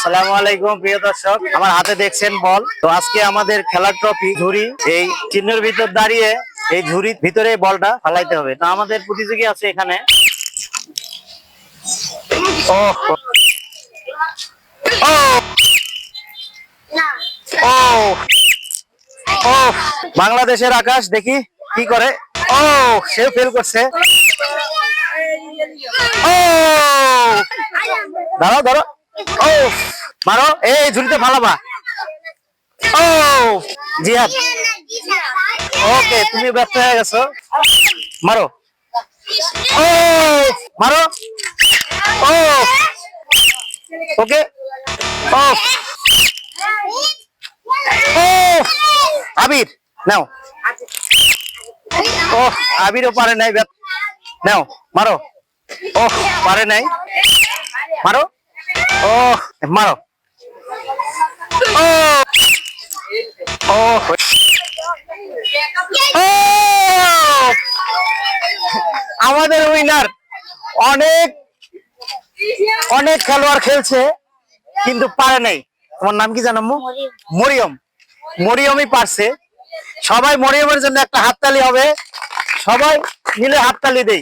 আসসালামু আলাইকুম, প্রিয় দর্শক। আমার হাতে দেখছেন বল। তো আজকে আমাদের খেলার ট্রফি ঝুড়ি। এই চিহ্নের ভিতর দাঁড়িয়ে এই ঝুড়ির ভিতরে বলটা ফালাইতে হবে। তো আমাদের প্রতিযোগী আছে এখানে। বাংলাদেশের আকাশ, দেখি কি করে। ও সে ফেল করছে। ও ধরো ধরো ও মারো। এই, ঝুলিতে ফালাবা। ও জিহাদ। ওকে, তুমি ব্যর্থ হয়ে গেছো। মারো। ও মারো। ও ওকে। ও ও আবির, নাও। ও আবিরও পারে নাই নাও, মারো। ও পারে নাই। মারো। ও মারো। ও ও ও আমাদের উইনার অনেক অনেক খেলোয়াড় খেলছে, কিন্তু পারে নাই। তোমার নাম কি জানো? মরিয়ম। মরিয়মই পারছে। সবাই মরিয়মের জন্য একটা হাততালি হবে। সবাই মিলে হাততালি দেই।